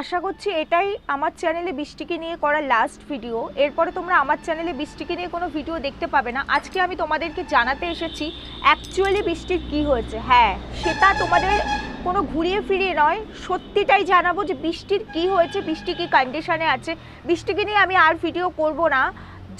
আশা করছি এটাই আমার চ্যানেলে বৃষ্টিকে নিয়ে করা লাস্ট ভিডিও এরপরে তোমরা আমার চ্যানেলে বৃষ্টিকে নিয়ে কোনো ভিডিও দেখতে পাবে না। আজকে আমি তোমাদেরকে জানাতে এসেছি অ্যাকচুয়ালি বৃষ্টির কি হয়েছে? হ্যাঁ সেটা তোমাদের কোনো ঘুরিয়ে ফিরিয়ে নয়। সত্যিটাই জানাব যে বৃষ্টির কি হয়েছে, বৃষ্টি কী কন্ডিশানে আছে। বৃষ্টিকে নিয়ে আমি আর ভিডিও করব না।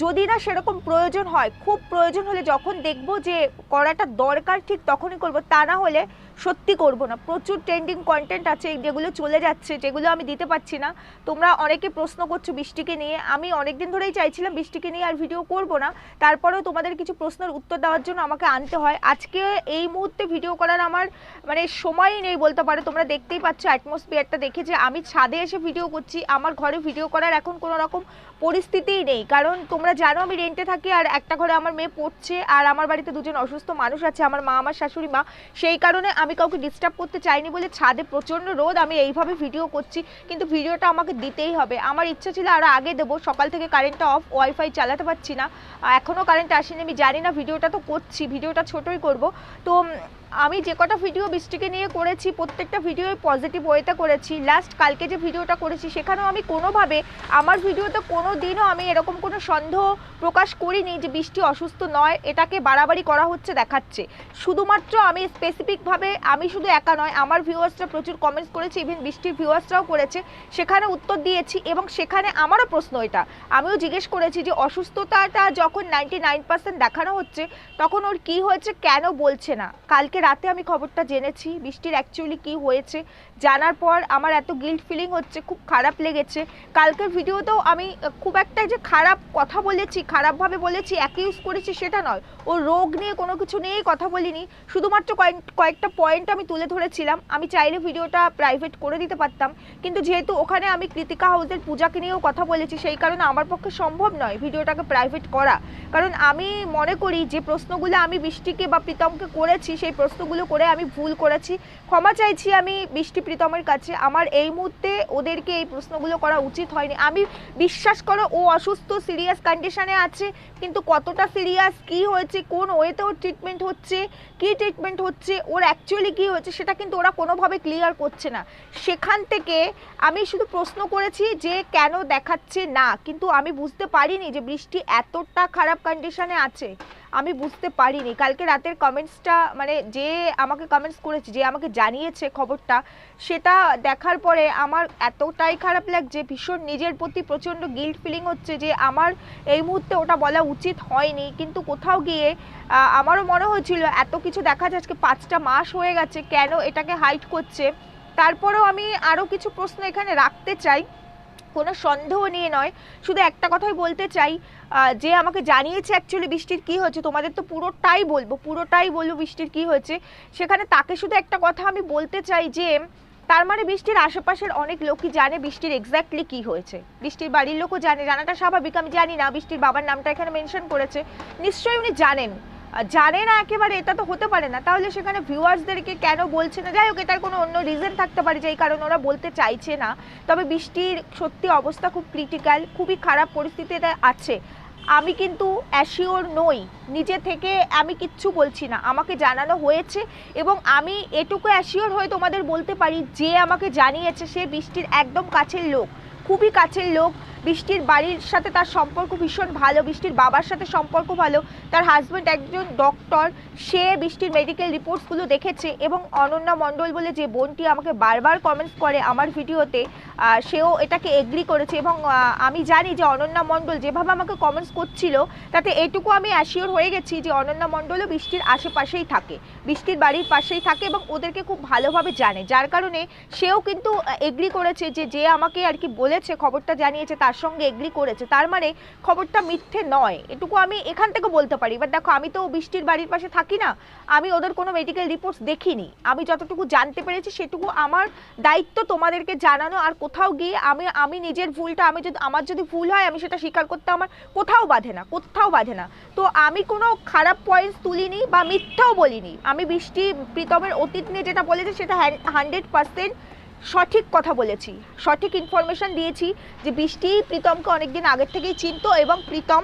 যদি না সেরকম প্রয়োজন হয়, খুব প্রয়োজন হলে যখন দেখব যে করাটা দরকার ঠিক তখনই করব। তা না হলে সত্যি করব না। প্রচুর ট্রেন্ডিং কন্টেন্ট আছে, যেগুলো চলে যাচ্ছে, যেগুলো আমি দিতে পারছি না। তোমরা অনেকে প্রশ্ন করছ বৃষ্টিকে নিয়ে। আমি অনেক দিন ধরেই চাইছিলাম বৃষ্টিকে নিয়ে আর ভিডিও করব না। তারপরেও তোমাদের কিছু প্রশ্নের উত্তর দেওয়ার জন্য আমাকে আনতে হয়। আজকে এই মুহূর্তে ভিডিও করার আমার মানে সময়ই নেই বলতে পারো। তোমরা দেখতেই পাচ্ছ অ্যাটমসফিয়ারটা দেখে যে আমি ছাদে এসে ভিডিও করছি। আমার ঘরে ভিডিও করার এখন কোনো রকম পরিস্থিতিই নেই। কারণ তোমরা জানো আমি রেন্টে থাকি আর একটা ঘরে আমার মেয়ে পড়ছে। আর আমার বাড়িতে দুজন অসুস্থ মানুষ আছে। আমার মা, আমার শাশুড়ি, মা। সেই কারণে আমি কাউকে ডিস্টার্ব করতে চাইনি বলে ছাদে প্রচণ্ড রোদ, আমি এইভাবে ভিডিও করছি। কিন্তু ভিডিওটা আমাকে দিতেই হবে। আমার ইচ্ছা ছিল আরও আগে দেবো। সকাল থেকে কারেন্টটা অফ ওয়াইফাই চালাতে পারছি না। এখনও কারেন্ট আসেনি। আমি জানি না ভিডিওটা তো করছি। ভিডিওটা ছোটোই করব। তো আমি যে কটা ভিডিও বৃষ্টিকে নিয়ে করেছি, প্রত্যেকটা ভিডিও পজিটিভ ওয়েতে করেছি। লাস্ট কালকে যে ভিডিওটা করেছি, সেখানেও আমি কোনোভাবে, আমার ভিডিওতে কোনো দিনও আমি এরকম কোনো সন্দেহ প্রকাশ করিনি যে বৃষ্টি অসুস্থ নয়, এটাকে বাড়াবাড়ি করা হচ্ছে, দেখাচ্ছে। শুধুমাত্র আমি স্পেসিফিকভাবে আমি শুধু একা নয়, আমার ভিউয়ার্সরা প্রচুর কমেন্টস করেছে ইভেন বৃষ্টির ভিউয়ার্সরাও করেছে। সেখানে উত্তর দিয়েছি এবং সেখানে আমারও প্রশ্ন এটা। আমিও জিজ্ঞেস করেছি যে অসুস্থতাটা যখন নাইনটি দেখানো হচ্ছে, তখন ওর কি হয়েছে, কেন বলছে না? কালকে রাতে আমি খবরটা জেনেছি, বৃষ্টির অ্যাকচুয়ালি কি হয়েছে, জানার পর আমার এত গিল্ট ফিলিং হচ্ছে, খুব খারাপ লেগেছে। কালকের ভিডিওতেও আমি খুব একটা যে খারাপ কথা বলেছি, খারাপভাবে বলেছি একই ইউজ করেছি সেটা নয়। ও রোগ নিয়ে কোনো কিছু নিয়েই কথা বলিনি। শুধুমাত্র কয়েক- কয়েকটা পয়েন্ট আমি তুলে ধরেছিলাম। আমি চাইলে ভিডিওটা প্রাইভেট করে দিতে পারতাম। কিন্তু যেহেতু ওখানে আমি কৃতিকা হাউসের পূজাকে নিয়েও কথা বলেছি, সেই কারণে আমার পক্ষে সম্ভব নয় ভিডিওটাকে প্রাইভেট করা। কারণ আমি মনে করি যে প্রশ্নগুলো আমি বৃষ্টিকে বা প্রীতমকে করেছি, সেই প্রশ্নগুলো করে আমি ভুল করেছি। ক্ষমা চাইছি আমি বৃষ্টি প্রীতমের কাছে। আমার এই মুহূর্তে ওদেরকে এই প্রশ্নগুলো করা উচিত হয়নি। আমি বিশ্বাস করো ও অসুস্থ সিরিয়াস কন্ডিশনে আছে, কিন্তু কতটা সিরিয়াস কি হয়েছে কোন ওয়েতে ওর ট্রিটমেন্ট হচ্ছে, কি ট্রিটমেন্ট হচ্ছে, ওর অ্যাকচুয়ালি কি হচ্ছে সেটা কিন্তু ওরা কোনোভাবে ক্লিয়ার করছে না। সেখান থেকে আমি শুধু প্রশ্ন করেছি যে কেন দেখাচ্ছে না, কিন্তু আমি বুঝতে পারিনি যে বৃষ্টি এতটা খারাপ কন্ডিশনে আছে। আমি বুঝতে পারিনি। কালকে রাতের কমেন্টসটা মানে যে আমাকে কমেন্টস করেছে, যে আমাকে জানিয়েছে খবরটা, সেটা দেখার পরে আমার এতটাই খারাপ লাগছে, ভীষণ নিজের প্রতি প্রচণ্ড গিল্ট ফিলিং হচ্ছে যে আমার এই মুহূর্তে ওটা বলা উচিত হয়নি। কিন্তু কোথাও গিয়ে আমারও মনে হয়েছিল, এত কিছু দেখা যাচ্ছে আজকে পাঁচটা মাস হয়ে গেছে, কেন এটাকে হাইট করছে? তারপরেও আমি আরও কিছু প্রশ্ন এখানে রাখতে চাই। কোনো সন্দেহ নিয়ে নয়। শুধু একটা কথাই বলতে চাই যে আমাকে জানিয়েছে অ্যাকচুয়ালি বৃষ্টির কি হয়েছে, তোমাদের তো পুরোটাই বলব পুরোটাই বলব বৃষ্টির কি হয়েছে। সেখানে তাকে শুধু একটা কথা আমি বলতে চাই যে, তার মানে বৃষ্টির আশেপাশের অনেক লোকই জানে বৃষ্টির এক্স্যাক্টলি কি হয়েছে। বৃষ্টির বাড়ির লোকও জানে, জানাটা স্বাভাবিক, আমি জানি না বৃষ্টির বাবার নামটা এখানে মেনশন করেছে। নিশ্চয়ই উনি জানেন। জানে না একেবারে, এটা তো হতে পারে না। তাহলে সেখানে ভিউয়ার্সদেরকে কেন বলছে না? যাই হোক, এটার কোনো অন্য রিজন থাকতে পারে যেই কারণে ওরা বলতে চাইছে না। তবে বৃষ্টির সত্যি অবস্থা খুব ক্রিটিক্যাল খুবই খারাপ পরিস্থিতিতে আছে। আমি কিন্তু অ্যাসিওর নই। নিজে থেকে আমি কিচ্ছু বলছি না। আমাকে জানানো হয়েছে এবং আমি এটুকু অ্যাসিওর হয়ে তোমাদের বলতে পারি, যে আমাকে জানিয়েছে সে বৃষ্টির একদম কাছের লোক, খুবই কাছের লোক। বৃষ্টির বাড়ির সাথে তার সম্পর্ক ভীষণ ভালো, বৃষ্টির বাবার সাথে সম্পর্ক ভালো। তার হাজব্যান্ড একজন ডক্টর সে বৃষ্টির মেডিকেল রিপোর্টসগুলো দেখেছে এবং অনন্যা মণ্ডল বলে যে বোনটি আমাকে বারবার কমেন্টস করে আমার ভিডিওতে সেও এটাকে এগ্রি করেছে এবং আমি জানি যে অনন্যা মণ্ডল যেভাবে আমাকে কমেন্টস করছিল, তাতে এটুকু আমি অ্যাসিওর হয়ে গেছি যে অনন্যা মণ্ডলও বৃষ্টির আশেপাশেই থাকে, বৃষ্টির বাড়ির পাশেই থাকে এবং ওদেরকে খুব ভালোভাবে জানে। যার কারণে সেও কিন্তু এগ্রি করেছে যে যে আমাকে আর কি বলেছে, খবরটা জানিয়েছে তার সঙ্গে এগ্রি করেছে। তার মানে খবরটা মিথ্যে নয়। এটুকু আমি এখান থেকে বলতে পারি। এবার দেখো, আমি তো বৃষ্টির বাড়ির পাশে থাকি না। আমি ওদের কোনো মেডিকেল রিপোর্টস দেখিনি। আমি যতটুকু জানতে পেরেছি, সেটুকু আমার দায়িত্ব তোমাদেরকে জানানো। আর কোথাও গিয়ে আমি আমি নিজের ভুলটা, আমি যদি, আমার যদি ভুল হয়, আমি সেটা স্বীকার করতে আমার কোথাও বাধে না, কোথাও বাধে না। তো আমি কোনো খারাপ পয়েন্টস তুলিনি বা মিথ্যাও বলিনি। আমি বৃষ্টি, প্রীতমের অতীত নিয়ে যেটা বলেছি, সেটা হান্ড্রেড পার্সেন্ট সঠিক কথা বলেছি, সঠিক ইনফরমেশন দিয়েছি যে বৃষ্টি প্রীতমকে অনেকদিন আগের থেকেই চিনত এবং প্রীতম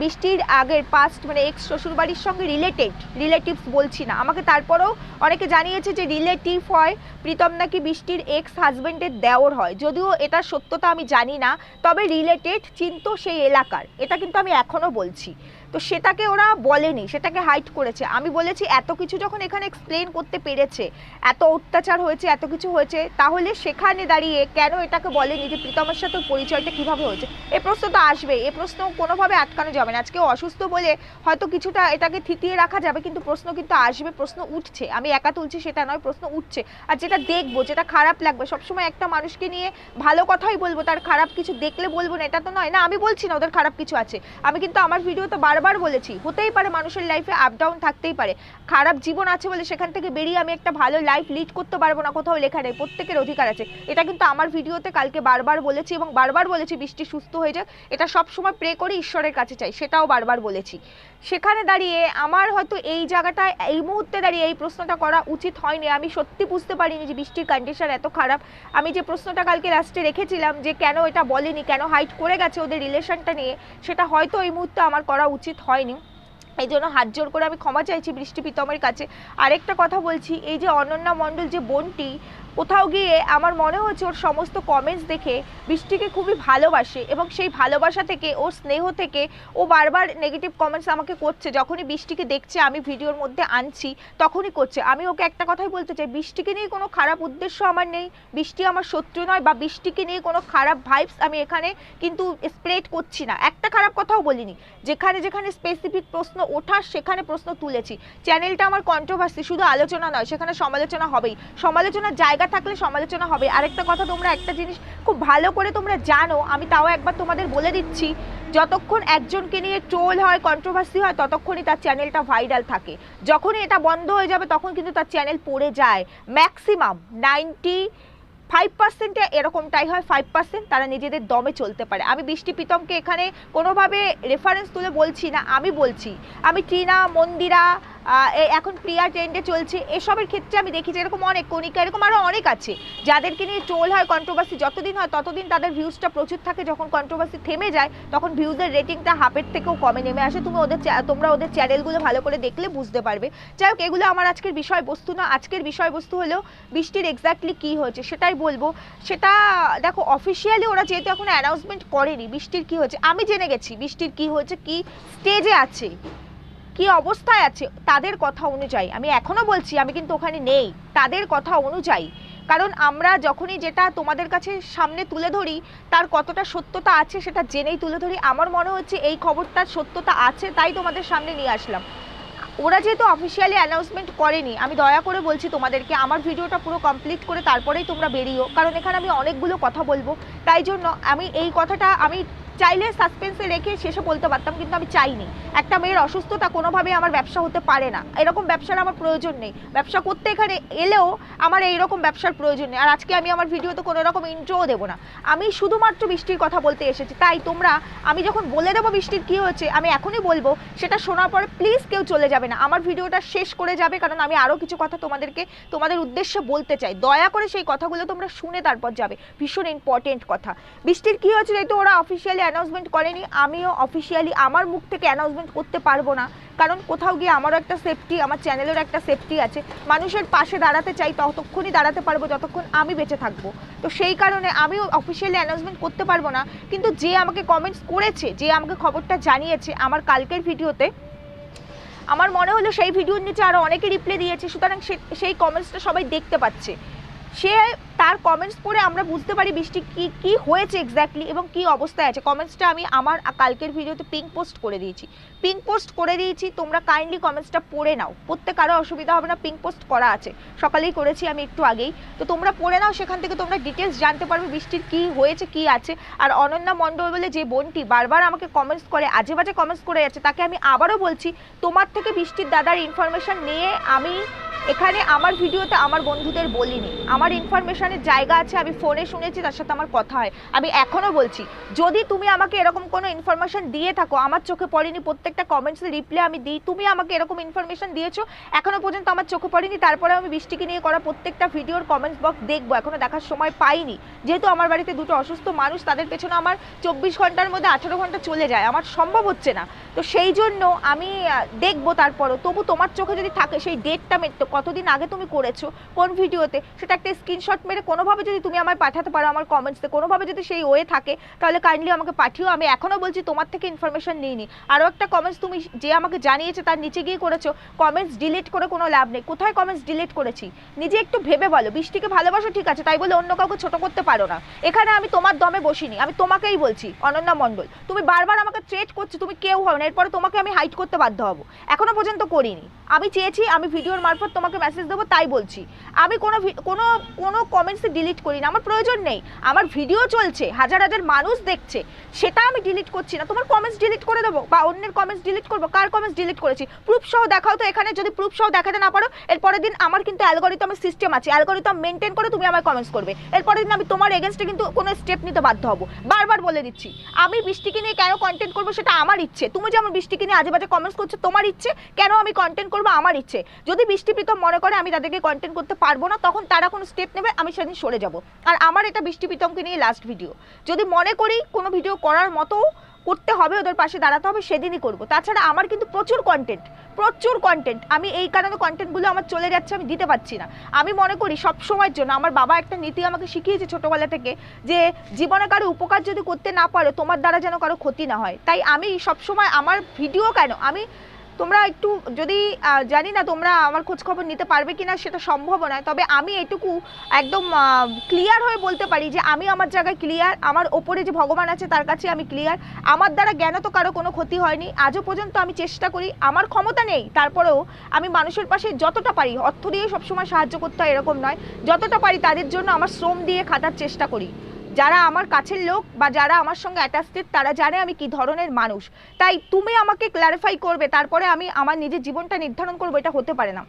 বৃষ্টির আগের পাস্ট মানে এক্স শ্বশুরবাড়ির সঙ্গে রিলেটেড রিলেটিভস বলছি না। আমাকে তারপরেও অনেকে জানিয়েছে যে রিলেটিভ হয়, প্রীতম নাকি বৃষ্টির এক্স হাজবেন্ডের দেওর হয়। যদিও এটা সত্যতা আমি জানি না, তবে রিলেটেড চিনতো সেই এলাকার। এটা কিন্তু আমি এখনও বলছি। তো সেটাকে ওরা বলেনি, সেটাকে হাইট করেছে। আমি বলেছি, এত কিছু যখন এখানে এক্সপ্লেন করতে পেরেছে, এত অত্যাচার হয়েছে, এত কিছু হয়েছে, তাহলে সেখানে দাঁড়িয়ে কেন এটাকে বলেনি যে প্রীতমের সাথে পরিচয়টা কীভাবে হয়েছে? এ প্রশ্ন তো আসবে, এ প্রশ্ন কোনোভাবে আটকানো যাবে না। আজকে অসুস্থ বলে হয়তো কিছুটা এটাকে থিতিয়ে রাখা যাবে, কিন্তু প্রশ্ন কিন্তু আসবে, প্রশ্ন উঠছে। আমি একা তুলছি সেটা নয়, প্রশ্ন উঠছে। আর যেটা দেখব, যেটা খারাপ লাগবে, সবসময় একটা মানুষকে নিয়ে ভালো কথাই বলব, তার খারাপ কিছু দেখলে বলব না, এটা তো নয়। না, আমি বলছি না ওদের খারাপ কিছু আছে। আমি কিন্তু আমার ভিডিওতে বারবার বলেছি, হতেই পারে মানুষের লাইফে আপ ডাউন থাকতেই পারে। খারাপ জীবন আছে বলে সেখান থেকে বেরিয়ে আমি একটা ভালো লাইফ লিড করতে পারব না, কোথাও লেখা নেই, প্রত্যেকের অধিকার আছে। এটা কিন্তু আমার ভিডিওতে কালকে বারবার বলেছি এবং বারবার বলেছি, বৃষ্টি সুস্থ হয়ে যাক। এটা সবসময় প্রে করে, ঈশ্বরের কাছে চাই, সেটাও বারবার বলেছি। সেখানে দাঁড়িয়ে আমার হয়তো এই জায়গাটায়, এই মুহূর্তে দাঁড়িয়ে এই প্রশ্নটা করা উচিত হয়নি। আমি সত্যি বুঝতে পারিনি যে বৃষ্টির কন্ডিশন এত খারাপ। আমি যে প্রশ্নটা কালকে লাস্টে রেখেছিলাম যে কেন এটা বলেনি, কেন হাইট করে গেছে ওদের রিলেশনটা নিয়ে, সেটা হয়তো এই মুহূর্তে আমার করা উচিত হয়নি। এই জন্য হাত জোর করে আমি ক্ষমা চাইছি বৃষ্টি প্রীতমের কাছে। আরেকটা কথা বলছি, এই যে অনন্যা মণ্ডল যে বোনটি কোথাও গিয়ে আমার মনে হয়েছে ওর সমস্ত কমেন্টস দেখে বৃষ্টিকে খুবই ভালোবাসে এবং সেই ভালোবাসা থেকে, ওর স্নেহ থেকে ও বারবার নেগেটিভ কমেন্টস আমাকে করছে। যখনই বৃষ্টিকে দেখছে, আমি ভিডিওর মধ্যে আনছি, তখনই করছে। আমি ওকে একটা কথাই বলতে চাই, বৃষ্টিকে নিয়ে কোনো খারাপ উদ্দেশ্য আমার নেই। বৃষ্টি আমার শত্রু নয় বা বৃষ্টিকে নিয়ে কোনো খারাপ ভাইবস আমি এখানে কিন্তু স্প্রেড করছি না। একটা খারাপ কথাও বলিনি। যেখানে যেখানে স্পেসিফিক প্রশ্ন ওঠার, সেখানে প্রশ্ন তুলেছি। চ্যানেলটা আমার কন্ট্রোভার্সি শুধু আলোচনা নয়, সেখানে সমালোচনা হবেই। সমালোচনার জায়গা থাকলে সমালোচনা হবে। আরেকটা কথা তোমরা একটা জিনিস খুব ভালো করে তোমরা জানো, আমি তাও একবার তোমাদের বলে দিচ্ছি, যতক্ষণ একজনকে নিয়ে ট্রোল হয় কন্ট্রোভার্সি হয়, ততক্ষণই তার চ্যানেলটা ভাইরাল থাকে। যখনই এটা বন্ধ হয়ে যাবে, তখন কিন্তু তার চ্যানেল পড়ে যায়। ম্যাক্সিমাম নাইনটি ফাইভ পার্সেন্টে এরকমটাই হয় ফাইভ পার্সেন্ট তারা নিজেদের দমে চলতে পারে। আমি বৃষ্টি প্রীতমকে এখানে কোনোভাবে রেফারেন্স তুলে বলছি না, আমি বলছি, আমি টিনা, মন্দিরা এখন প্রিয়া ট্রেন্ডে চলছে। এসবের ক্ষেত্রে আমি দেখি যে এরকম অনেক কণিকা, এরকম আরও অনেক আছে। যাদেরকে নিয়ে ট্রোল হয় কন্ট্রোভার্সি যতদিন হয়, ততদিন তাদের ভিউজটা প্রচুর থাকে। যখন কন্ট্রোভার্সি থেমে যায়, তখন ভিউজের রেটিংটা হাফের থেকেও কমে নেমে আসে। তুমি ওদের তোমরা ওদের চ্যানেলগুলো ভালো করে দেখলে বুঝতে পারবে। যাই হোক, এগুলো আমার আজকের বিষয়বস্তু না। আজকের বিষয়বস্তু হলো বৃষ্টির এক্স্যাক্টলি কী হয়েছে, সেটাই বলব। সেটা, দেখো অফিসিয়ালি ওরা যেহেতু এখন অ্যানাউন্সমেন্ট করেনি বৃষ্টির কী হয়েছে, আমি জেনে গেছি বৃষ্টির কী হয়েছে, কি স্টেজে আছে। কি অবস্থায় আছে তাদের কথা অনুযায়ী। আমি এখনও বলছি, আমি কিন্তু ওখানে নেই। তাদের কথা অনুযায়ী। কারণ আমরা যখনই যেটা তোমাদের কাছে সামনে তুলে ধরি, তার কতটা সত্যতা আছে সেটা জেনেই তুলে ধরি। আমার মনে হচ্ছে এই খবরটার সত্যতা আছে তাই তোমাদের সামনে নিয়ে আসলাম। ওরা যেহেতু অফিসিয়ালি অ্যানাউন্সমেন্ট করেনি, আমি দয়া করে বলছি তোমাদেরকে, আমার ভিডিওটা পুরো কমপ্লিট করে তারপরেই তোমরা বেরিও কারণ এখানে আমি অনেকগুলো কথা বলব। তাই জন্য আমি এই কথাটা, আমি চাইলে সাসপেন্সে রেখে শেষে বলতে পারতাম, কিন্তু আমি চাইনি। একটা মেয়ের অসুস্থতা কোনোভাবেই আমার ব্যবসা হতে পারে না। এরকম ব্যবসার আমার প্রয়োজন নেই। ব্যবসা করতে এখানে এলেও আমার এইরকম ব্যবসার প্রয়োজন নেই। আর আজকে আমি আমার ভিডিওতে কোনো রকম ইন্ট্রোও দেবো না। আমি শুধুমাত্র বৃষ্টির কথা বলতে এসেছি। তাই তোমরা, আমি যখন বলে দেবো বৃষ্টির কী হয়েছে, আমি এখনই বলব, সেটা শোনার পরে প্লিজ কেউ চলে যাবে না। আমার ভিডিওটা শেষ করে যাবে, কারণ আমি আরও কিছু কথা তোমাদেরকে, তোমাদের উদ্দেশ্যে বলতে চাই। দয়া করে সেই কথাগুলো তোমরা শুনে তারপর যাবে। ভীষণ ইম্পর্টেন্ট কথা। বৃষ্টির কী হয়েছে যেহেতু ওরা অফিসিয়ালি অ্যানাউন্সমেন্ট করেনি, আমিও অফিসিয়ালি আমার মুখ থেকে অ্যানাউন্সমেন্ট করতে পারব না। কারণ কোথাও গিয়ে আমারও একটা সেফটি আমার চ্যানেলেরও একটা সেফটি আছে। মানুষের পাশে দাঁড়াতে চাই, ততক্ষণই দাঁড়াতে পারব, যতক্ষণ আমি বেঁচে থাকব। তো সেই কারণে আমিও অফিসিয়ালি অ্যানাউন্সমেন্ট করতে পারব না। কিন্তু যে আমাকে কমেন্টস করেছে, যে আমাকে খবরটা জানিয়েছে আমার কালকের ভিডিওতে, আমার মনে হলো সেই ভিডিওর নিচে আরও অনেকে রিপ্লে দিয়েছে। সুতরাং সেই কমেন্টসটা সবাই দেখতে পাচ্ছে। সে তার কমেন্টস পড়ে আমরা বুঝতে পারি বৃষ্টি কি কি হয়েছে এক্স্যাক্টলি এবং কি অবস্থায় আছে। কমেন্টসটা আমি আমার কালকের ভিডিওতে পিঙ্ক পোস্ট করে দিয়েছি। পিঙ্ক পোস্ট করে দিয়েছি, তোমরা কাইন্ডলি কমেন্টসটা পড়ে নাও। প্রত্যেক কারও অসুবিধা হবে না পিঙ্ক পোস্ট করা আছে। সকালেই করেছি আমি একটু আগেই। তো তোমরা পড়ে নাও, সেখান থেকে তোমরা ডিটেলস জানতে পারবে বৃষ্টির কি হয়েছে, কি আছে। আর অনন্যা মণ্ডল বলে যে বোনটি বারবার আমাকে কমেন্টস করে, আজে বাজে কমেন্টস করে যাচ্ছে, তাকে আমি আবারও বলছি, তোমার থেকে বৃষ্টির দাদার ইনফরমেশন নিয়ে আমি এখানে আমার ভিডিওতে আমার বন্ধুদের বলিনি। আমার ইনফরমেশনের জায়গা আছে, আমি ফোনে শুনেছি, তার সাথে আমার কথা হয়। আমি এখনও বলছি, যদি তুমি আমাকে এরকম কোনো ইনফরমেশন দিয়ে থাকো, আমার চোখে পড়েনি, প্রত্যেকটা কমেন্টসের রিপ্লাই আমি দিই, তুমি আমাকে এরকম ইনফরমেশন দিয়েছ এখনও পর্যন্ত আমার চোখে পড়েনি, তারপরে আমি বৃষ্টিকে নিয়ে করা প্রত্যেকটা ভিডিওর কমেন্টস বক্স দেখব এখনও দেখার সময় পাইনি। যেহেতু আমার বাড়িতে দুটো অসুস্থ মানুষ, তাদের পেছনে আমার চব্বিশ ঘণ্টার মধ্যে আঠারো ঘণ্টা চলে যায়, আমার সম্ভব হচ্ছে না। তো সেই জন্য আমি দেখব তারপরও। তবু তোমার চোখে যদি থাকে, সেই ডেটটা কতদিন আগে তুমি করেছ, কোন ভিডিওতে সেটা একটা স্ক্রিনশট মেরে কোনোভাবে যদি তুমি আমায় পাঠাতে পারো আমার কমেন্টসে কোনোভাবে যদি সেই ওয়ে থাকে, তাহলে কাইন্ডলি আমাকে পাঠিও। আমি এখনও বলছি তোমার থেকে ইনফরমেশন নিইনি। আরও একটা কমেন্টস তুমি যে আমাকে জানিয়েছে তার নিচে গিয়ে করেছ কমেন্টস ডিলিট করে কোনো লাভ নেই। কোথায় কমেন্টস ডিলিট করেছি? নিজে একটু ভেবে বলো। বৃষ্টিকে ভালোবাসো, ঠিক আছে, তাই বলে অন্য কাউকে ছোট করতে পারো না। এখানে আমি তোমার দমে বসিনি, আমি তোমাকেই বলছি, অনন্যা মণ্ডল। তুমি বারবার আমাকে ট্রেট করছ, তুমি কেউ হও না, এরপরে তোমাকে আমি হাইট করতে বাধ্য হব। এখনও পর্যন্ত করিনি। আমি চেয়েছি, আমি ভিডিওর মারফত তোমাকে মেসেজ দেবো, তাই বলছি। আমি কোনো কোনো কোনো কমেন্টসে ডিলিট করি না আমার প্রয়োজন নেই। আমার ভিডিও চলছে, হাজার হাজার মানুষ দেখছে। সেটা আমি ডিলিট করছি না। তোমার কমেন্টস ডিলিট করে দেবো বা অন্যের কমেন্টস ডিলিট করব? কার কমেন্টস ডিলিট করেছি? প্রুফ সহ দেখাও তো এখানে। যদি প্রুফ সহ দেখাতে না পারো এর পরের দিন আমার কিন্তু অ্যালগোরিদমের সিস্টেম আছে। অ্যালগোরিদম মেনটেন করে তুমি আমার কমেন্টস করবে। এর পরের দিন আমি তোমার এগেনস্টে কিন্তু কোনো স্টেপ নিতে বাধ্য হব। বারবার বলে দিচ্ছি, আমি বৃষ্টিকে নিয়ে কেন কন্টেন্ট করব সেটা আমার ইচ্ছে। তুমি যেমন বৃষ্টিকে নিয়ে আজে বাজে কমেন্টস করছ, তোমার ইচ্ছে। কেন আমি কন্টেন্ট করব? আমার ইচ্ছে। যদি বৃষ্টি প্রীতম মনে করে আমি তাদেরকে কন্টেন্ট করতে পারব না, তখন তারা কোনো স্টেপ নেবে, আমি সেদিন সরে যাব। আর আমার এটা বৃষ্টি প্রীতমকে নিয়ে লাস্ট ভিডিও যদি মনে করি কোনো ভিডিও করার মতো করতে হবে, ওদের পাশে দাঁড়াতে হবে, সেদিনই করব। তাছাড়া আমার কিন্তু প্রচুর কন্টেন্ট প্রচুর কন্টেন্ট আমি এই কারণে কন্টেন্টগুলো আমার চলে যাচ্ছে, আমি দিতে পারছি না। আমি মনে করি সব সময়ের জন্য আমার বাবা একটা নীতি আমাকে শিখিয়েছে ছোটোবেলা থেকে, যে জীবনে কারও উপকার যদি করতে না পারো, তোমার দ্বারা যেন কারও ক্ষতি না হয়। তাই আমি সব সময় আমার ভিডিও কেন, আমি তোমরা একটু যদি জানি না তোমরা আমার খোঁজ খবর নিতে পারবে কিনা, সেটা সম্ভব নয়। তবে আমি এটুকু একদম ক্লিয়ার হয়ে বলতে পারি যে, আমি আমার জায়গায় ক্লিয়ার আমার ওপরে যে ভগবান আছে তার কাছে আমি ক্লিয়ার আমার দ্বারা জ্ঞানত কারও কোনো ক্ষতি হয়নি। আজও পর্যন্ত আমি চেষ্টা করি, আমার ক্ষমতা নেই। তারপরেও আমি মানুষের পাশে যতটা পারি, অর্থ দিয়ে সবসময় সাহায্য করতে হয় এরকম নয়। যতটা পারি তাদের জন্য আমার শ্রম দিয়ে খাটার চেষ্টা করি। যারা আমার কাছের লোক বা যারা আমার সঙ্গে অ্যাটাচটেড তারা জানে আমি কি ধরনের মানুষ। তাই তুমি আমাকে ক্ল্যারিফাই করবে, তারপরে আমি আমার নিজের জীবনটা নির্ধারণ করব, এটা হতে পারে না।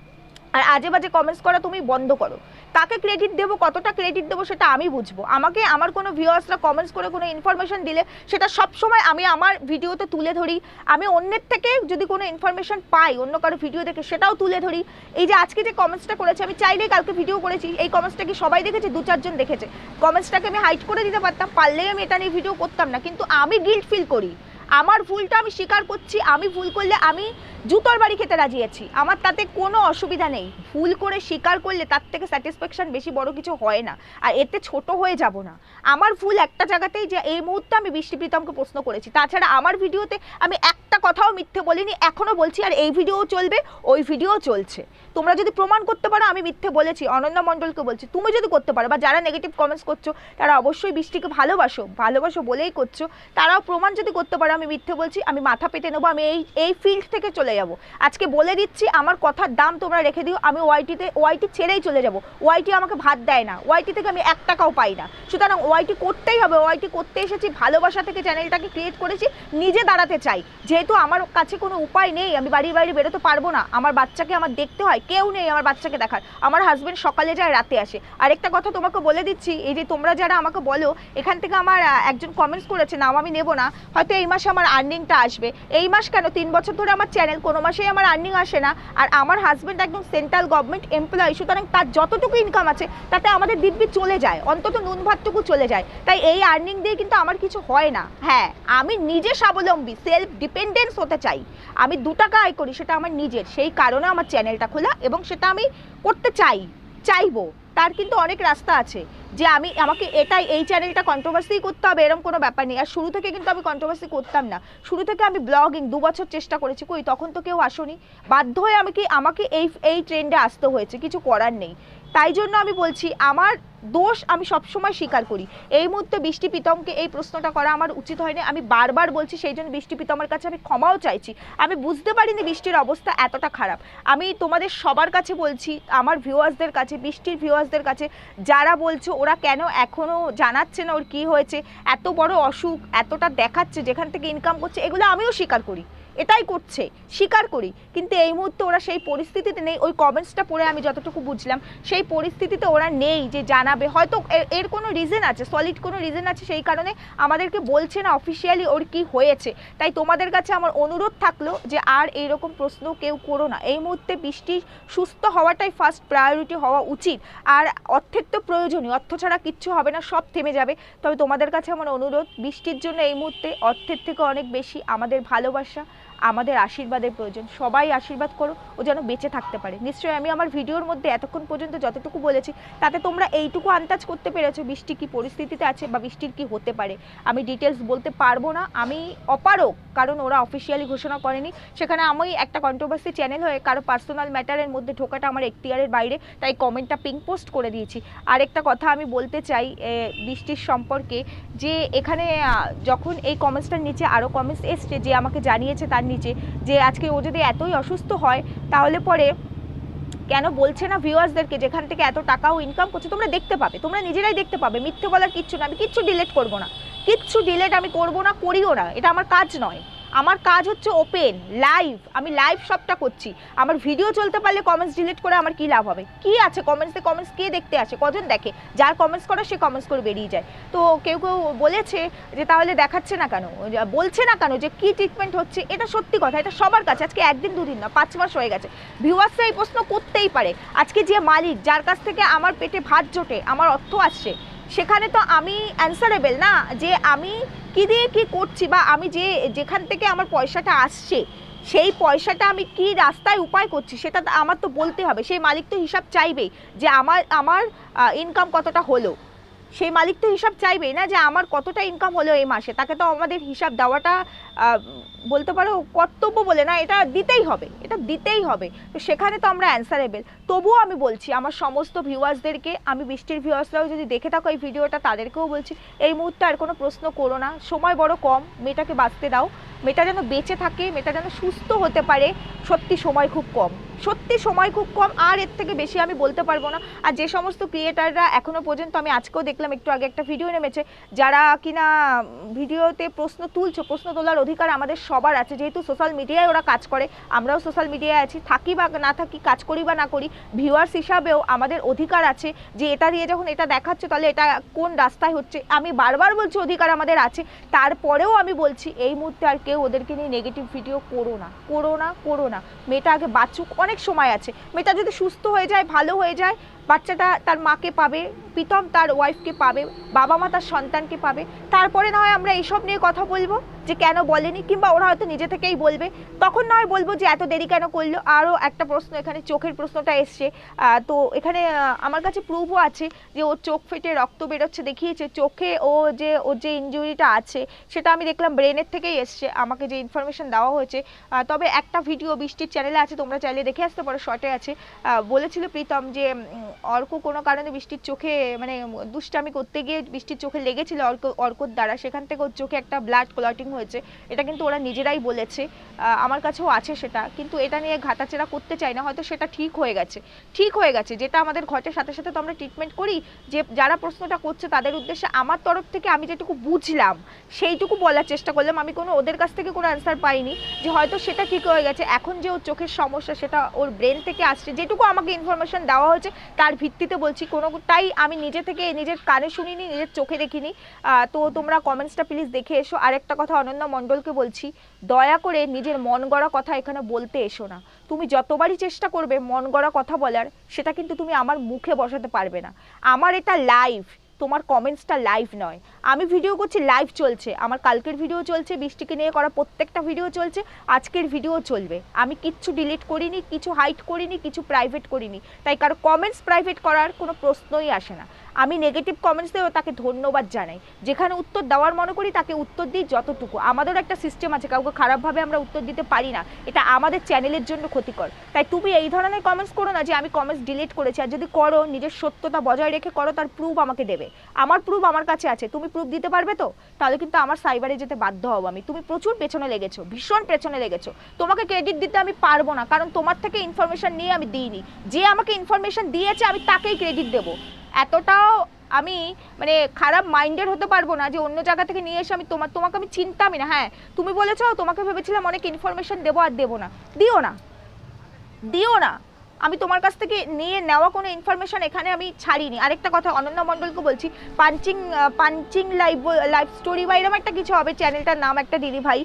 আর আজে বাজে কমেন্টস করা তুমি বন্ধ করো। কাকে ক্রেডিট দেবো, কতটা ক্রেডিট দেবো সেটা আমি বুঝব। আমাকে, আমার কোনো ভিউয়ার্সরা কমেন্টস করে কোনো ইনফরমেশন দিলে সেটা সব সময় আমি আমার ভিডিওতে তুলে ধরি। আমি অন্যের থেকে যদি কোনো ইনফরমেশন পাই, অন্য কারও ভিডিও দেখে সেটাও তুলে ধরি। এই যে আজকে যে কমেন্টসটা করেছি, আমি চাইলেই কালকে ভিডিও করেছি। এই কমেন্টসটা কি সবাই দেখেছে? দু, চারজন দেখেছে। কমেন্টসটাকে আমি হাইড করে দিতে পারতাম, পারলেই আমি এটা নিয়ে ভিডিও করতাম না। কিন্তু আমি গিল্ট ফিল করি। আমার ভুলটা আমি স্বীকার করছি, আমি ভুল করলে আমি জুতোর বাড়ি খেতে রাজি আছি। আমার তাতে কোনো অসুবিধা নেই। ভুল করে স্বীকার করলে তার থেকে স্যাটিসফ্যাকশান বেশি বড় কিছু হয় না। আর এতে ছোট হয়ে যাব না। আমার ভুল একটা জায়গাতেই যে এই মুহূর্তে আমি বৃষ্টি প্রীতমকে প্রশ্ন করেছি। তাছাড়া আমার ভিডিওতে আমি একটা কথাও মিথ্যে বলিনি এখনও বলছি আর এই ভিডিও চলবে, ওই ভিডিও চলছে। তোমরা যদি প্রমাণ করতে পারো, আমি মিথ্যে বলেছি, অনন্যা মণ্ডলকে বলছি, তুমি যদি করতে পারো বা যারা নেগেটিভ কমেন্টস করছ, তারা অবশ্যই বৃষ্টিকে ভালোবাসো ভালোবাসো বলেই করছ। তারাও প্রমাণ যদি করতে পারো, আমি মিথ্যে বলছি, আমি মাথা পেতে নেব, আমি এই এই ফিল্ড থেকে চলে যাব। আজকে বলে দিচ্ছি, আমার কথার দাম তোমরা রেখে দিও, আমি ওয়াইটিতে, ওয়াইটি ছেড়েই চলে যাব। ওয়াইটি আমাকে ভাত দেয় না, ওয়াইটি থেকে আমি এক টাকাও পাই না। সুতরাং ওয়াইটি করতেই হবে, ওয়াইটি করতে এসেছি, ভালোবাসা থেকে চ্যানেলটাকে ক্রিয়েট করেছি, নিজে দাঁড়াতে চাই। যেহেতু আমার কাছে কোনো উপায় নেই, আমি বাড়ির বাইরে বেরোতে পারব না। আমার বাচ্চাকে আমার দেখতে হয়, কেউ নেই আমার বাচ্চাকে দেখার। আমার হাজব্যান্ড সকালে যায়, রাতে আসে। আরেকটা কথা তোমাকে বলে দিচ্ছি, এই যে তোমরা যারা আমাকে বলো, এখান থেকে আমার একজন কমেন্টস করেছে, নাম আমি নেব না। হয়তো এই মাসে আমার আর্নিংটা আসবে। এই মাস কেন? তিন বছর ধরে আমার চ্যানেল কোনো মাসেই আমার আর্নিং আসে না। আর আমার হাজবেন্ড একদম সেন্ট্রাল গভর্নমেন্ট এমপ্লয়ি সুতরাং তার যতটুকু ইনকাম আছে, তাতে আমাদের দিব্যি চলে যায়। অন্তত নুন ভাতটুকু চলে যায়। তাই এই আর্নিং দিয়ে কিন্তু আমার কিছু হয় না। হ্যাঁ আমি নিজে স্বাবলম্বী সেলফ ডিপেন্ডেন্স হতে চাই। আমি দু টাকা আয় করি, সেটা আমার নিজের। সেই কারণে আমার চ্যানেলটা খোলা এবং সেটা আমি করতে চাই, চাইব। তার কিন্তু অনেক রাস্তা আছে যে আমি, আমাকে এটাই, এই চ্যানেলটা কন্ট্রোভার্সি করতে হবে এরকম কোনো ব্যাপার নেই। আর শুরু থেকে কিন্তু আমি কন্ট্রোভার্সি করতাম না। শুরু থেকে আমি ব্লগিং দু বছর চেষ্টা করেছি, কই তখন তো কেউ আসনি। বাধ্য হয়ে আমি কি, আমাকে এই এই ট্রেন্ডে আসতে হয়েছে, কিছু করার নেই। তাই জন্য আমি বলছি, আমার দোষ আমি সবসময় স্বীকার করি। এই মুহূর্তে বৃষ্টি প্রীতমকে এই প্রশ্নটা করা আমার উচিত হয়নি। আমি বারবার বলছি, সেই জন্য বৃষ্টি প্রীতমের কাছে আমি ক্ষমাও চাইছি। আমি বুঝতে পারিনি বৃষ্টির অবস্থা এতটা খারাপ। আমি তোমাদের সবার কাছে বলছি, আমার ভিউয়ার্সদের কাছে, বৃষ্টির ভিউয়ার্সদের কাছে, যারা বলছো ওরা কেন এখনও জানাচ্ছে না ওর কী হয়েছে, এত বড় অসুখ, এতটা দেখাচ্ছে, যেখান থেকে ইনকাম করছে, এগুলো আমিও স্বীকার করি। এটাই করছে, স্বীকার করি। কিন্তু এই মুহূর্তে ওরা সেই পরিস্থিতিতে নেই। ওই কমেন্টসটা পড়ে আমি যতটুকু বুঝলাম, সেই পরিস্থিতিতে ওরা নেই যে জানাবে। হয়তো এর- কোনো রিজন আছে সলিড কোনো রিজন আছে সেই কারণে আমাদেরকে বলছে না অফিসিয়ালি ওর কি হয়েছে। তাই তোমাদের কাছে আমার অনুরোধ থাকল যে আর এইরকম প্রশ্ন কেউ করো না। এই মুহূর্তে বৃষ্টি সুস্থ হওয়াটাই ফার্স্ট প্রায়োরিটি হওয়া উচিত। আর অর্থের তো প্রয়োজনীয় অর্থ ছাড়া কিচ্ছু হবে না, সব থেমে যাবে। তবে তোমাদের কাছে আমার অনুরোধ, বৃষ্টির জন্য এই মুহূর্তে অর্থের থেকে অনেক বেশি আমাদের ভালোবাসা আমাদের আশীর্বাদের প্রয়োজন। সবাই আশীর্বাদ করো, ও যেন বেঁচে থাকতে পারে। নিশ্চয়ই আমি আমার ভিডিওর মধ্যে এতক্ষণ পর্যন্ত যতটুকু বলেছি, তাতে তোমরা এইটুকু আন্দাজ করতে পেরেছ বৃষ্টি কি পরিস্থিতিতে আছে বা বৃষ্টির কি হতে পারে। আমি ডিটেলস বলতে পারব না। আমি অপারক কারণ ওরা অফিসিয়ালি ঘোষণা করেনি। সেখানে আমি একটা কন্ট্রোভার্সি চ্যানেল হয়ে কারও পার্সোনাল ম্যাটারের মধ্যে ঢোকাটা আমার এখতিয়ারের বাইরে, তাই কমেন্টটা পিঙ্ক পোস্ট করে দিয়েছি। আরেকটা কথা আমি বলতে চাই বৃষ্টির সম্পর্কে, যে এখানে যখন এই কমেন্টসটার নিচে আরও কমেন্টস এসছে, যে আমাকে জানিয়েছে তার নিচে যে আজকে ও যদি এতই অসুস্থ হয়, তাহলে পরে কেন বলছে না ভিউয়ার্সদেরকে যেখান থেকে এত টাকাও ইনকাম করছে? তোমরা দেখতে পাবে, তোমরা নিজেরাই দেখতে পাবে, মিথ্যে বলার কিচ্ছু না, আমি কিচ্ছু ডিলেট করব না। কিচ্ছু ডিলেট আমি করব না, করিও না, এটা আমার কাজ নয়। আমার কাজ হচ্ছে ওপেন লাইভ আমি লাইভ সবটা করছি। আমার ভিডিও চলতে পারলে কমেন্টস ডিলিট করে আমার কি লাভ হবে? কি আছে কমেন্টসে কমেন্টস কে দেখতে আসে? কজন দেখে? যার কমেন্টস করে, সে কমেন্টস করে বেরিয়ে যায়। তো কেউ কেউ বলেছে যে, তাহলে দেখাচ্ছে না কেন? বলছে না কেন যে, কি ট্রিটমেন্ট হচ্ছে? এটা সত্যি কথা, এটা সবার কাছে। আজকে একদিন, দুদিন না, পাঁচ মাস হয়ে গেছে। ভিউয়ার্সরা এই প্রশ্ন করতেই পারে। আজকে যে মালিক, যার কাছ থেকে আমার পেটে ভাত জোটে, আমার অর্থ আসছে সেখানে তো আমি অ্যান্সারেবেল না যে আমি কি দিয়ে কি করছি বা আমি যে যেখান থেকে আমার পয়সাটা আসছে, সেই পয়সাটা আমি কি রাস্তায় উপায় করছি সেটা আমার তো বলতে হবে। সেই মালিক তো হিসাব চাইবেই যে আমার আমার ইনকাম কতটা হলো। সেই মালিক তো হিসাব চাইবেই না যে আমার কতটা ইনকাম হলো এই মাসে। তাকে তো আমাদের হিসাব দেওয়াটা বলতে পারো কর্তব্য বলে না, এটা দিতেই হবে, এটা দিতেই হবে। তো সেখানে তো আমরা অ্যান্সারেবেল তবুও আমি বলছি, আমার সমস্ত ভিউয়ার্সদেরকে আমি বৃষ্টির ভিউয়ার্সরাও যদি দেখে থাকো এই ভিডিওটা তাদেরকেও বলছি, এই মুহূর্তে আর কোনো প্রশ্ন করো না। সময় বড় কম, মেয়েটাকে বাঁচতে দাও। মেয়েটা যেন বেঁচে থাকে, মেয়েটা যেন সুস্থ হতে পারে, সত্যি সময় খুব কম। সত্যি সময় খুব কম, আর এর থেকে বেশি আমি বলতে পারব না। আর যে সমস্ত ক্রিয়েটাররা এখনও পর্যন্ত আমি আজকেও দেখলাম, একটু আগে একটা ভিডিও নেমেছে, যারা কিনা ভিডিওতে প্রশ্ন তুলছো, প্রশ্ন তোলার অধিকার আমাদের সবার আছে। যেহেতু সোশ্যাল মিডিয়ায় ওরা কাজ করে, আমরাও সোশ্যাল মিডিয়ায় আছি। থাকি বা না থাকি, কাজ করি বা না করি ভিউয়ার্স হিসাবেও আমাদের অধিকার আছে যে এটা দিয়ে যখন এটা দেখাচ্ছে, তাহলে এটা কোন রাস্তায় হচ্ছে? আমি বারবার বলছি অধিকার আমাদের আছে। তারপরেও আমি বলছি, এই মুহূর্তে আর কেউ ওদেরকে নিয়ে নেগেটিভ ভিডিও করো না করো না করো না। মেয়েটা আগে বাচ্চুক অনেক সময় আছে। মেয়েটা যদি সুস্থ হয়ে যায়, ভালো হয়ে যায়, বাচ্চাটা তার মাকে পাবে, প্রীতম তার ওয়াইফকে পাবে, বাবা মা তার সন্তানকে পাবে। তারপরে না হয় আমরা এইসব নিয়ে কথা বলব। যে কেন বলেনি কিংবা ওরা হয়তো নিজে থেকেই বলবে, তখন নয় বলব যে এত দেরি কেন করল। আরও একটা প্রশ্ন এখানে চোখের প্রশ্নটা এসছে। তো এখানে আমার কাছে প্রুফও আছে যে ওর চোখ ফেটে রক্ত বেরোচ্ছে, দেখিয়েছে। চোখে ও যে, ওর যে ইনজুরিটা আছে, সেটা আমি দেখলাম ব্রেনের থেকেই এসছে। আমাকে যে ইনফরমেশন দেওয়া হয়েছে তবে একটা ভিডিও বৃষ্টির চ্যানেলে আছে, তোমরা চাইলে দেখে আসতে পারো শর্টে আছে। বলেছিল প্রীতম যে অর্ক কোনো কারণে বৃষ্টির চোখে মানে দুষ্টামি করতে গিয়ে বৃষ্টির চোখে লেগেছিল অর্ক, অর্কর দ্বারা। সেখান থেকে ওর চোখে একটা ব্লাড ক্লটিং হয়েছে। এটা কিন্তু ওরা নিজেরাই বলেছে। আমার কাছেও আছে সেটা। কিন্তু এটা নিয়ে ঘাটাচেরা করতে চাই না। হয়তো সেটা ঠিক হয়ে গেছে। ঠিক হয়ে গেছে। যেটা আমাদের ঘটের সাথে সাথে তো আমরা ট্রিটমেন্ট করি যে যারা প্রশ্নটা করছে তাদের উদ্দেশ্যে আমার তরফ থেকে আমি যেটুকু বুঝলাম, সেইটুকু বলার চেষ্টা করলাম। আমি কোনো ওদের কাছ থেকে কোনো অ্যান্সার পাইনি যে হয়তো সেটা ঠিক হয়ে গেছে। এখন যে ওর চোখের সমস্যা, সেটা ওর ব্রেন থেকে আসছে। যেটুকু আমাকে ইনফরমেশন দেওয়া হয়েছে, তার ভিত্তিতে বলছি। কোনোটাই আমি নিজে থেকে নিজের কানে শুনিনি, নিজের চোখে দেখিনি। তো তোমরা কমেন্টসটা প্লিজ দেখে এসো। আরেকটা কথা অনন্যা মণ্ডলকে বলছি, দয়া করে নিজের মন গড়া কথা এখানে বলতে এসো না। তুমি যতবারই চেষ্টা করবে মন গড়া কথা বলার, সেটা কিন্তু তুমি আমার মুখে বসাতে পারবে না। আমার এটা লাইভ তোমার কমেন্টসটা লাইভ নয়। আমি ভিডিও করছি লাইভ চলছে। আমার কালকের ভিডিও চলছে, বৃষ্টিকে নিয়ে করা প্রত্যেকটা ভিডিও চলছে, আজকের ভিডিও চলবে। আমি কিচ্ছু ডিলিট করিনি, কিছু হাইট করিনি, কিছু প্রাইভেট করিনি। তাই কারও কমেন্টস প্রাইভেট করার কোনো প্রশ্নই আসে না। আমি নেগেটিভ কমেন্টস দিয়েও তাকে ধন্যবাদ জানাই। যেখানে উত্তর দেওয়ার মনে করি তাকে উত্তর দিই যতটুকু। আমাদেরও একটা সিস্টেম আছে, কাউকে খারাপভাবে আমরা উত্তর দিতে পারি না। এটা আমাদের চ্যানেলের জন্য ক্ষতিকর। তাই তুমি এই ধরনের কমেন্টস করো না যে আমি কমেন্টস ডিলিট করেছি, আর যদি করো, নিজের সত্যতা বজায় রেখে করো, তার প্রুফ আমাকে দেবে। আমার প্রুফ আমার কাছে আছে, তুমি প্রুফ দিতে পারবে তো? তাহলে কিন্তু আমার সাইবারে যেতে বাধ্য হব আমি। তুমি প্রচুর পেছনে লেগেছো, ভীষণ পেছনে লেগেছো। তোমাকে ক্রেডিট দিতে আমি পারব না, কারণ তোমার থেকে ইনফরমেশন নিয়ে আমি দিইনি। যে আমাকে ইনফরমেশন দিয়েছে, আমি তাকেই ক্রেডিট দেবো। এতটাও আমি মানে খারাপ মাইন্ডের হতে পারব না যে অন্য জায়গা থেকে নিয়ে এসে আমি তোমার তোমাকে আমি চিনতামই না। হ্যাঁ তুমি বলেছ তোমাকে ভেবেছিলাম অনেক ইনফরমেশন দেবো আর দেবো না। দিও না। দিও না। আমি তোমার কাছ থেকে নিয়ে নেওয়া কোনো ইনফরমেশন এখানে আমি ছাড়িনি। আরেকটা কথা, অনন্যা মণ্ডলকে বলছি punching punching live live story বা এরকম একটা কিছু হবে চ্যানেলটার নাম একটা দিদি ভাই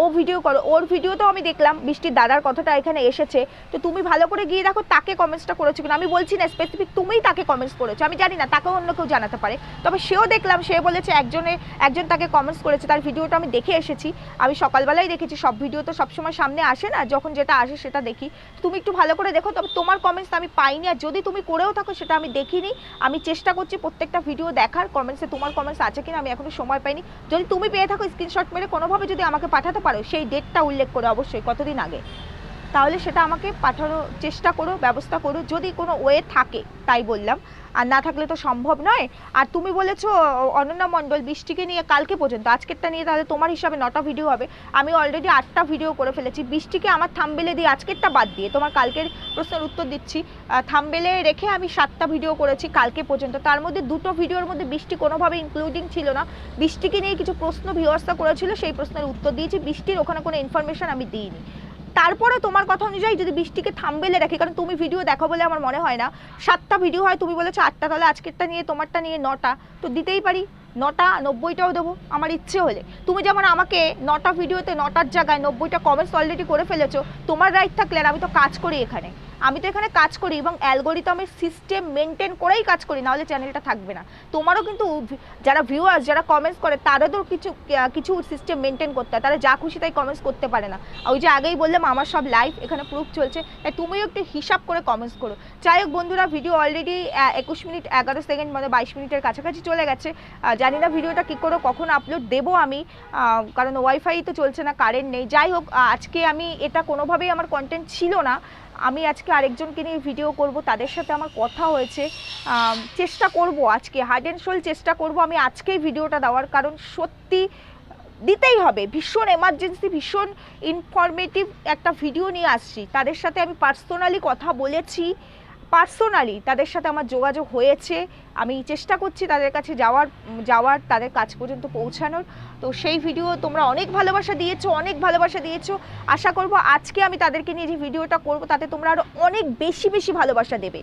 ও ভিডিও করো। ওর ভিডিও তো আমি দেখলাম, বৃষ্টির দাদার কথাটা এখানে এসেছে। তো তুমি ভালো করে গিয়ে দেখো, তাকে কমেন্টসটা করেছ কিনা। আমি বলছি না স্পেসিফিক তুমিই তাকে কমেন্টস করেছ, আমি জানি না, তাকেও অন্য কেউ জানাতে পারে। তবে সেও দেখলাম, সে বলেছে একজনে, একজন তাকে কমেন্টস করেছে, তার ভিডিওটা আমি দেখে এসেছি। আমি সকালবেলায় দেখেছি, সব ভিডিও তো সবসময় সামনে আসে না, যখন যেটা আসে সেটা দেখি। তুমি একটু ভালো করে দেখো তবে তোমার কমেন্টস আমি পাইনি, আর যদি তুমি করেও থাকো সেটা আমি দেখিনি। আমি চেষ্টা করছি প্রত্যেকটা ভিডিও দেখার কমেন্টসে তোমার কমেন্টস আছে কিনা আমি এখনও সময় পাইনি। যদি তুমি পেয়ে থাকো স্ক্রিনশট মেরে কোনোভাবে যদি আমাকে পাঠাতে পারো, সেই ডেটটা উল্লেখ করে অবশ্যই, কতদিন আগে? তাহলে সেটা আমাকে পাঠানোর চেষ্টা করো, ব্যবস্থা করো। যদি কোনো ওয়ে থাকে, তাই বললাম। আর না থাকলে তো সম্ভব নয়। আর তুমি বলেছ, অনন্যা মণ্ডল বৃষ্টিকে নিয়ে কালকে পর্যন্ত, আজকেরটা নিয়ে তাহলে তোমার হিসাবে নটা ভিডিও হবে। আমি অলরেডি আটটা ভিডিও করে ফেলেছি। বৃষ্টিকে আমার থাম্বেলে দিয়ে আজকেরটা বাদ দিয়ে, তোমার কালকের প্রশ্নের উত্তর দিচ্ছি। থাম্বেলে রেখে আমি সাতটা ভিডিও করেছি কালকে পর্যন্ত। তার মধ্যে দুটো ভিডিওর মধ্যে বৃষ্টি কোনোভাবে ইনক্লুডিং ছিল না। বৃষ্টিকে নিয়ে কিছু প্রশ্ন ভিউয়ার্সরা করেছিল, সেই প্রশ্নের উত্তর দিয়েছি। বৃষ্টির ওখানে কোনো ইনফরমেশন আমি দিইনি। তারপরে তোমার কথা অনুযায়ী যদি বৃষ্টিকে থামবেলে রাখি, কারণ তুমি ভিডিও দেখো বলে আমার মনে হয় না। সাতটা ভিডিও হয়, তুমি বলেছ আটটা তাহলে আজকেরটা নিয়ে, তোমারটা নিয়ে নটা। তো দিতেই পারি, নটা নব্বইটাও দেবো আমার ইচ্ছে হলে। তুমি যেমন আমাকে নটা ভিডিওতে নটার জায়গায় নব্বইটা কমেন্টস অলরেডি করে ফেলেছো, তোমার রাইট থাকলে আর আমি তো কাজ করি এখানে। আমি তো এখানে কাজ করি এবং অ্যালগোরিদমের সিস্টেম মেনটেন করেই কাজ করি, নাহলে চ্যানেলটা থাকবে না। তোমারও কিন্তু যারা ভিউয়ার্স যারা কমেন্টস করে, তাদেরও কিছু কিছু সিস্টেম মেনটেন করতে হয়। তারা যা খুশি তাই কমেন্টস করতে পারে না। ওই যে আগেই বললাম, আমার সব লাইভ এখানে প্রুফ চলছে। তাই তুমিও একটু হিসাব করে কমেন্টস করো। যাই হোক বন্ধুরা ভিডিও অলরেডি একুশ মিনিট, এগারো সেকেন্ড মানে বাইশ মিনিটের কাছাকাছি চলে গেছে। জানি না ভিডিওটা কী করে, কখন আপলোড দেবো আমি। কারণ ওয়াইফাই তো চলছে না কারেন্ট নেই। যাই হোক আজকে আমি এটা কোনোভাবেই আমার কন্টেন্ট ছিল না। আমি আজকে আরেকজনকে নিয়ে ভিডিও করব, তাদের সাথে আমার কথা হয়েছে। চেষ্টা করব আজকে হার্ড অ্যান্ড সোল চেষ্টা করব আমি আজকেই ভিডিওটা দেওয়ার, কারণ সত্যি দিতেই হবে। ভীষণ এমার্জেন্সি ভীষণ ইনফরমেটিভ একটা ভিডিও নিয়ে আসছি। তাদের সাথে আমি পার্সোনালি কথা বলেছি। পার্সোনালি তাদের সাথে আমার যোগাযোগ হয়েছে। আমি চেষ্টা করছি তাদের কাছে যাওয়ার যাওয়ার, তাদের কাজ পর্যন্ত পৌঁছানোর। তো সেই ভিডিও তোমরা অনেক ভালোবাসা দিয়েছ, অনেক ভালোবাসা দিয়েছ। আশা করব আজকে আমি তাদেরকে নিয়ে যে ভিডিওটা করব, তাতে তোমরা আরও অনেক বেশি বেশি ভালোবাসা দেবে।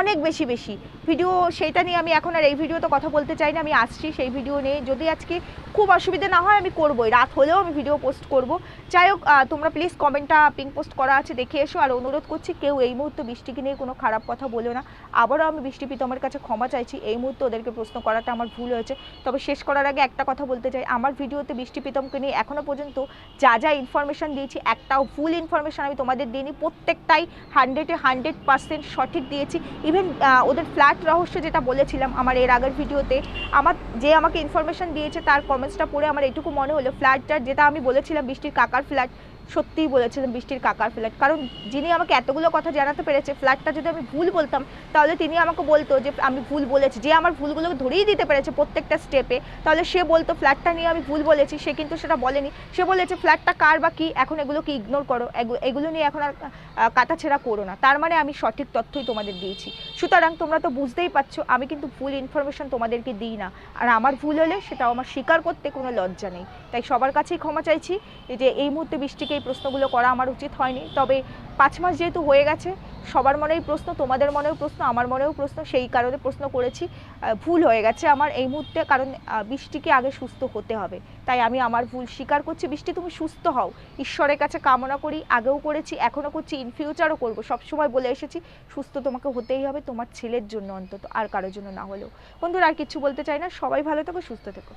অনেক বেশি বেশি। ভিডিও সেইটা নিয়ে আমি এখন আর এই ভিডিওতে কথা বলতে চাই না, আমি আসছি সেই ভিডিও নিয়ে। যদি আজকে খুব অসুবিধা না হয়, আমি করবোই। রাত হলেও আমি ভিডিও পোস্ট করব। যাই হোক তোমরা প্লিজ কমেন্টটা পিঙ্ক পোস্ট করা আছে, দেখে এসো। আর অনুরোধ করছি, কেউ এই মুহূর্তে বৃষ্টিকে নিয়ে কোনো খারাপ কথা বলো না। আবারও আমি বৃষ্টি পিতমের কাছে ক্ষমা চাইছি। এই মুহূর্তে ওদেরকে প্রশ্ন করাটা আমার ভুল হয়েছে। তবে শেষ করার আগে একটা কথা বলতে চাই। আমার ভিডিওতে বৃষ্টি প্রীতমকে নিয়ে এখনও পর্যন্ত যা যা ইনফরমেশন দিয়েছি, একটাও ফুল ইনফরমেশন আমি তোমাদের দিইনি। প্রত্যেকটাই হান্ড্রেডে হান্ড্রেড পার্সেন্ট সঠিক দিয়েছি। ইভেন ওদের ফ্ল্যাট রহস্য যেটা বলেছিলাম আমার এর আগের ভিডিওতে, আমার যে আমাকে ইনফরমেশন দিয়েছে, তার কমেন্টসটা পড়ে আমার এটুকু মনে হলো। ফ্ল্যাটটার যেটা আমি বলেছিলাম, বৃষ্টির কাকার ফ্ল্যাট সত্যিই বলেছিলেন বৃষ্টির কাকার ফ্ল্যাট কারণ যিনি আমাকে এতগুলো কথা জানাতে পেরেছে ফ্ল্যাটটা যদি আমি ভুল বলতাম, তাহলে তিনি আমাকে বলতো যে, আমি ভুল বলেছি। যে আমার ভুলগুলোকে ধরেই দিতে পেরেছে প্রত্যেকটা স্টেপে তাহলে সে বলতো ফ্ল্যাটটা নিয়ে আমি ভুল বলেছি। সে কিন্তু সেটা বলেনি। সে বলেছে ফ্ল্যাটটা কার বা কী? এখন এগুলোকে ইগনোর করো। এগু- এগুলো নিয়ে এখন আর কাটাছেড়া করো না। তার মানে আমি সঠিক তথ্যই তোমাদের দিয়েছি। সুতরাং তোমরা তো বুঝতেই পারছ, আমি কিন্তু ভুল ইনফরমেশন তোমাদেরকে দিই না। আর আমার ভুল হলে সেটাও আমার স্বীকার করতে কোনো লজ্জা নেই। তাই সবার কাছেই ক্ষমা চাইছি যে এই মুহূর্তে বৃষ্টিকে এই প্রশ্নগুলো করা আমার উচিত হয়নি। তবে পাঁচ মাস যেহেতু হয়ে গেছে, সবার মনেই প্রশ্ন, তোমাদের মনেও প্রশ্ন, আমার মনেও প্রশ্ন, সেই কারণে প্রশ্ন করেছি। ভুল হয়ে গেছে আমার এই মুহূর্তে, কারণ বৃষ্টিকে আগে সুস্থ হতে হবে। তাই আমি আমার ভুল স্বীকার করছি। বৃষ্টি, তুমি সুস্থ হও। ঈশ্বরের কাছে কামনা করি, আগেও করেছি এখনও করছি ইন ফিউচারও করব। সবসময় বলে এসেছি, সুস্থ তোমাকে হতেই হবে, তোমার ছেলের জন্য অন্তত, আর কারোর জন্য না হলেও। বন্ধুরা, আর কিছু বলতে চাই না। সবাই ভালো থেকো, সুস্থ থেকো।